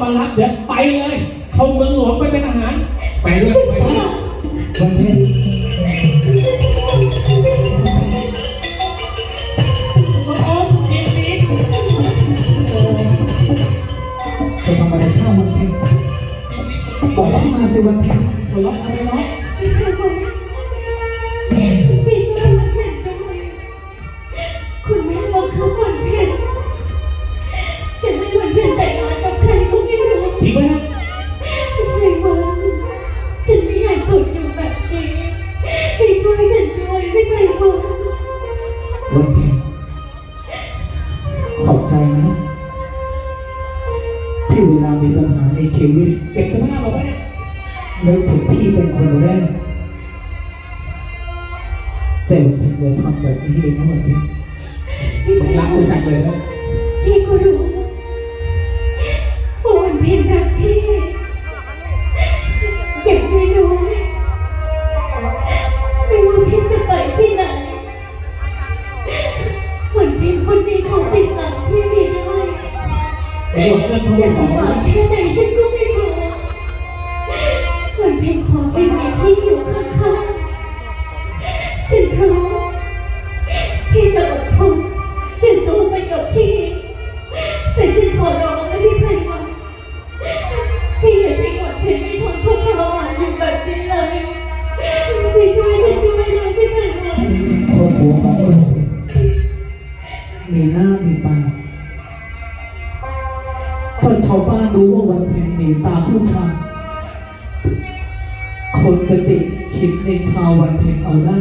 มารับเดี๋ยวไปเลยเข้าเมืองหลวงไปเป็นอาหาร ไปด้วยไปด้วยวันเพ็ญน้องโอ๊คยินดีจะทำอะไรข้าวันเพ็ญบอกว่ามาสิวันเพ็ญหัวเราะอะไรเนาะ ไม่ไปรักคุณจังเลยนะพี่ก็รู้ว่าวันเพ็ญรักพี่อย่างน้อยๆไม่ว่าพี่จะไปที่ไหนวันเพ็ญคนนี้เขาติดตามพี่ไม่ได้เดี๋ยวเพื่อนเขาจะไปขอลำบากแค่ไหนฉันก็ไม่กลัววันเพ็ญขอเป็นแม่ที่อยู่ข้างๆฉันรู้ที่จะอดทน จะสู้ไปกับพี่แต่ฉันขอร้องนะพี่ไพวันพี่อย่าทิ้งวันเพ็ญไม่ทนทุกข์ทรมานอยู่แบบนี้เลยพี่ช่วยฉันด้วยนะพี่ไพวันครอบครัวของเพ็ญมีหน้ามีตาถ้าชาวบ้านรู้ว่าวันเพ็ญหนีตามผู้ชายคนจะติดคิดในทาวันเพ็ญเอาได้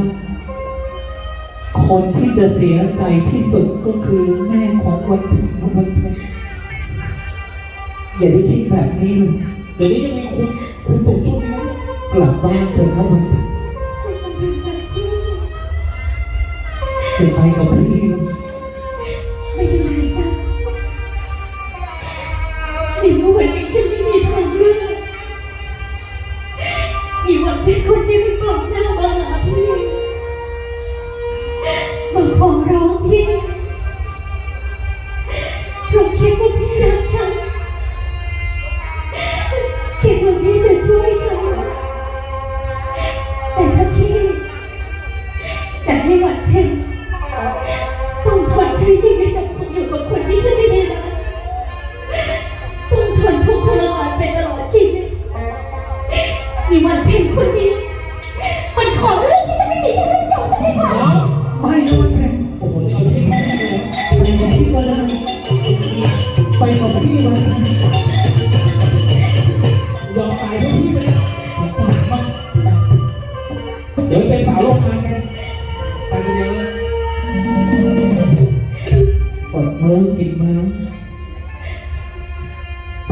คนที่จะเสียใจที่สุดก็คือแม่ของวันเพ็ญวันเพ็ญอย่าได้คิดแบบนี้เลยเดี๋ยวนี้ยังมีคุณคุณตกช่วงนี้นะกลับบ้านเถอะนะวันเพ็ญจะไปกับพี่นะไม่เป็นไรจ้ะเดี๋ยววันนี้ฉันไม่มีทางเลือกอีวันเป็นคน คนนี้มันขอเรื่องที่จะไม่มีชีวิตอยู่จะได้ไหมไม่นะวันเพ็ญโอ้โหนี่เอาเช็คมาให้เลยไปกับพี่ก็ได้ไปกับพี่วันเพ็ญยอมตายเพื่อพี่ไปเลยตายมากเดี๋ยวไปเป็นสาวโรงงานกันไปกันเยอะเลยอดมือกินมือ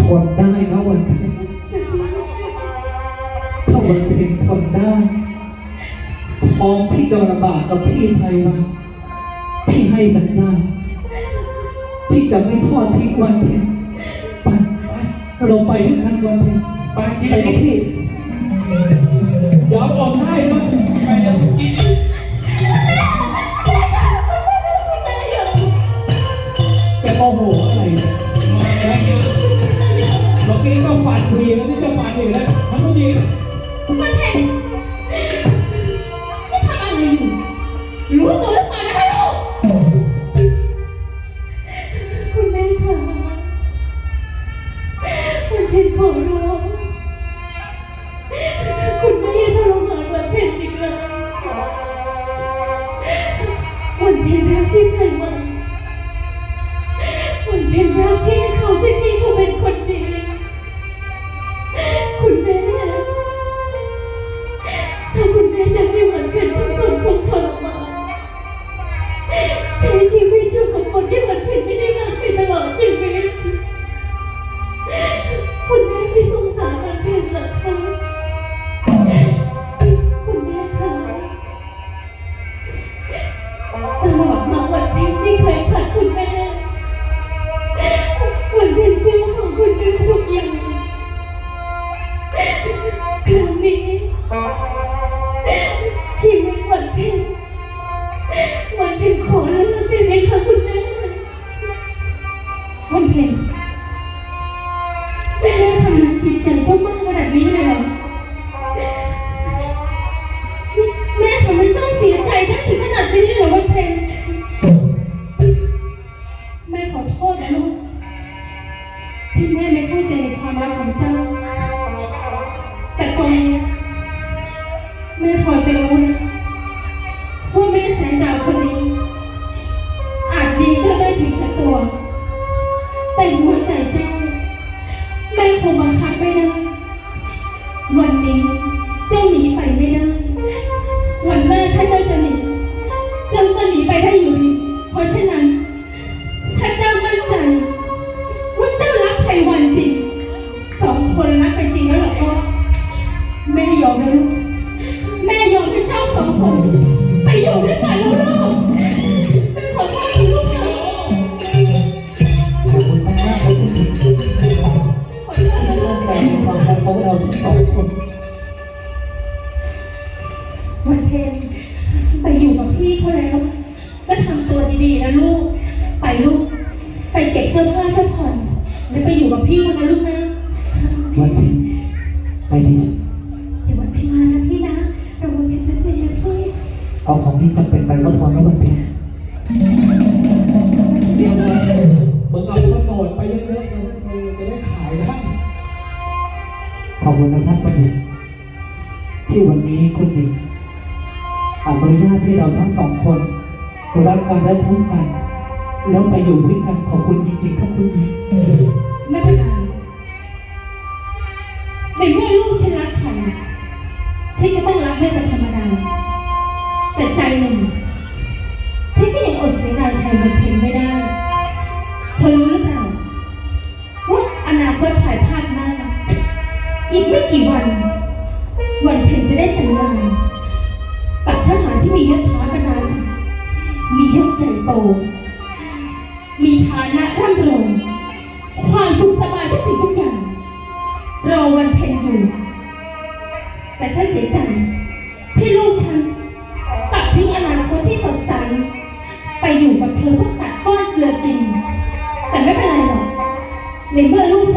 ทนได้นะวันเจะลำบากกับพี่ไพวันพี่ให้สัญญาพี่จะไม่ทอดทิ้งวันเพ็ญไปไปเราไปด้วยกันวันเพ็ญไปจริงไปกับพี่ยอมออกได้เลยไปเดี๋ย ที่ไหนวัน คะคุณแม่ทำร้ายจิตใจเจ้ามากขนาดนี้เลยเหรอนี่แม่ทำให้เจ้าเสียใจได้ถึงขนาดนี้เลยเหรอวันเพ็ญแม่ขอโทษนะลูกที่แม่ไม่เข้าใจในความรักของเจ้า แต่ตอนนี้แม่พอจะรู้นะว่าแม่แสนดาวคนนี้ อาจดีเจ้าได้ถึงกับตัว แต่หัวใจเจ้า เอาของที่จำเป็นไปก็พอแล้ววันเพ็ญเดี๋ยวนะมึงเอาโฉนดไปเยอะๆนะมึงจะได้ขายได้ขอบคุณนะครับคุณหญิงที่วันนี้คุณหญิงอนุญาตให้เราทั้งสองคนรักกันและทุกกัน แล้วไปอยู่ด้วยกันขอบคุณจริงๆครับคุณหญิงไม่เป็นไรในเมื่อลูกฉันรักใครฉันก็ต้องรักด้วยเป็นธรรมดา แต่ใจหนึ่งฉันก็ยังอดเสียดายแทนมันเพ็ญไม่ได้เธอรู้หรือเปล่าว่าอนาคตภายภาคหน้อีกไม่กี่วัน วันเพ็ญจะได้แต่งงานกับทหารที่มียศถาบรรดาศักดิ์มียศใหญ่โต มีฐานะร่ำรวยความสุขสบายทุกสิ่งทุกอย่างรอวันเพ็ญอยู่ แต่ฉันเสียใจ ในเมื่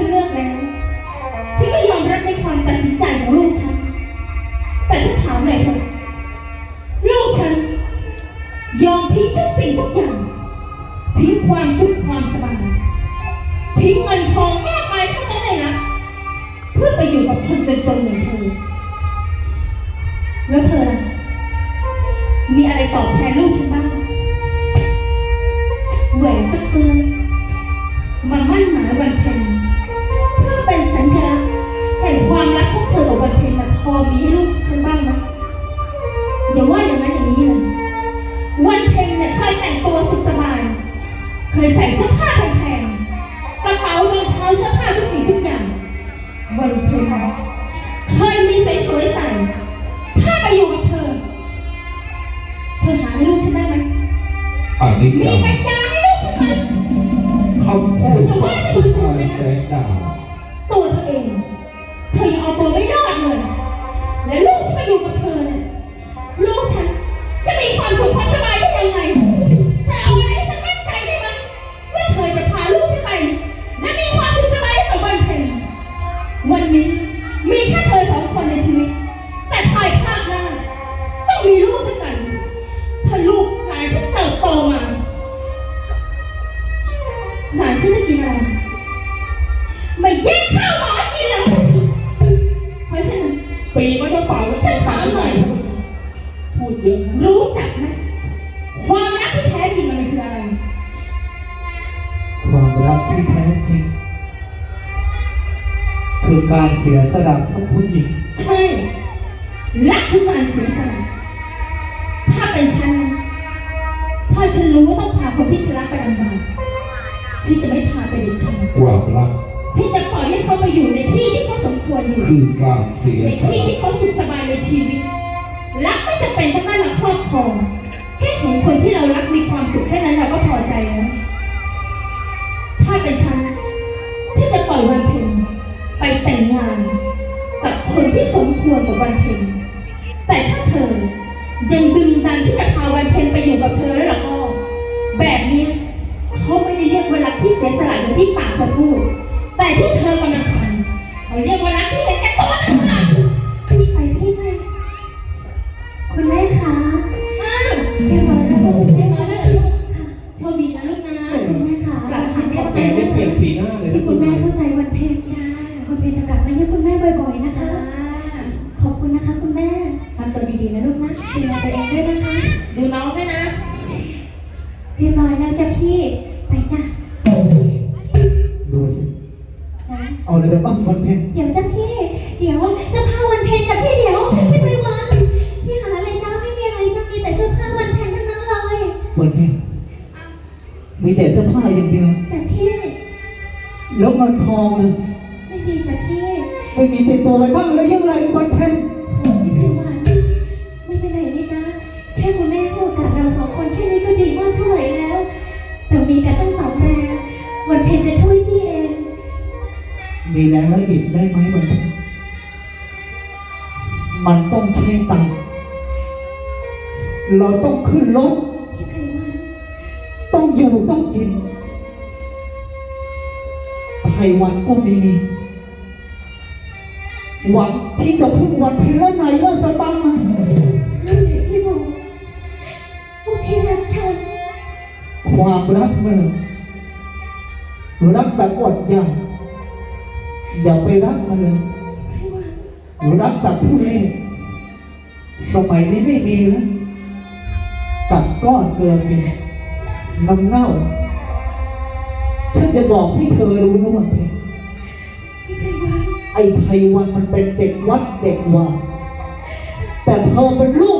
อันนี้มีปัญญาให้ลูกฉันไหมคำพูดของผู้ชายแสนดาวตัวเธอเอง เธอยังเอาตัวไม่รอดเลย และลูกฉันมาอยู่กับ พูดเยอะนะรู้จักไหมความรักที่แท้จริงมันคืออะไร ความรักที่แท้จริง คือการเสียสละของผู้หญิงใช่รักคือการเสียสละถ้าเป็นฉันนะถ้าฉันรู้ว่าต้องพาคนที่ฉันรักไปลำบากฉันจะไม่พาไปเด็ดขาดความรักฉันจะปล่อยให้เขาไปอยู่ในที่ที่เขาสมควรอยู่คือการเสียในสที่ละที่เขาสุข รักไม่จำเป็นต้องได้มาครอบครองแค่เห็นคนที่เรารักมีความสุขแค่นั้นเราก็พอใจแล้วถ้าเป็นฉันฉันจะปล่อยวันเพ็ญไปแต่งงานกับคนที่สมควรกับวันเพ็ญแต่ถ้าเธอยังดึงดันที่จะพาวันเพ็ญไปอยู่กับเธอแล้วล่ะก็แบบนี้เขาไม่ได้เรียกว่ารักที่เสียสละอย่างที่ปากเธอพูด แต่ที่เธอกำลัง เอาอะไรไปบ้างวันเพ็ญเดี๋ยวจ้ะพี่ เดี๋ยวเสื้อผ้าวันเพ็ญจ้ะพี่เดี๋ยวพี่ไปวันพี่หาอะไรจ้าไม่มีอะไรจะมีแต่เสื้อผ้าวันเพ็ญทั้งนั้นเลยวันเพ็ญมีแต่เสื้อผ้าอย่างเดียวจ้ะพี่ แล้วเงินทองเลยไม่มีจ้ะพี่ไม่มีติดตัวไปบ้างเลยยังไงวันเพ็ญโอ้พี่ไปวันไม่เป็นไรนี่จ้าแค่คุณแม่พูดกับเราสองคนแค่นี้ก็ดีมากเท่าไหร่แล้ว เรามีกันตั้งสองแรงวันเพ็ญจะช่วยพี่เอง มีแรงแล้วอีกได้ไหมวันเพ็ญมันต้องใช้ตังค์เราต้องขึ้นรถพี่ไพวันต้องอยู่ต้องกินไพวันก็ไม่มีหวังที่จะพึ่งวันเพ็ญแล้วไหนว่าจะบังมันนั่นแหละพี่บอกพวกพี่รักฉัน ความรักมันรักแบบอดอยาก อย่าไปรักมันเลยรักแบบผู้เล่นสมัยนี้ไม่มีแล้วตัดก้อนเกินไปน้ำเน่า ฉันจะบอกให้เธอรู้นะวันเพ็ญพี่ไพวันไอ้ไพวันมันเป็นเด็กวัดเด็กว่า แต่เธอเป็นลูก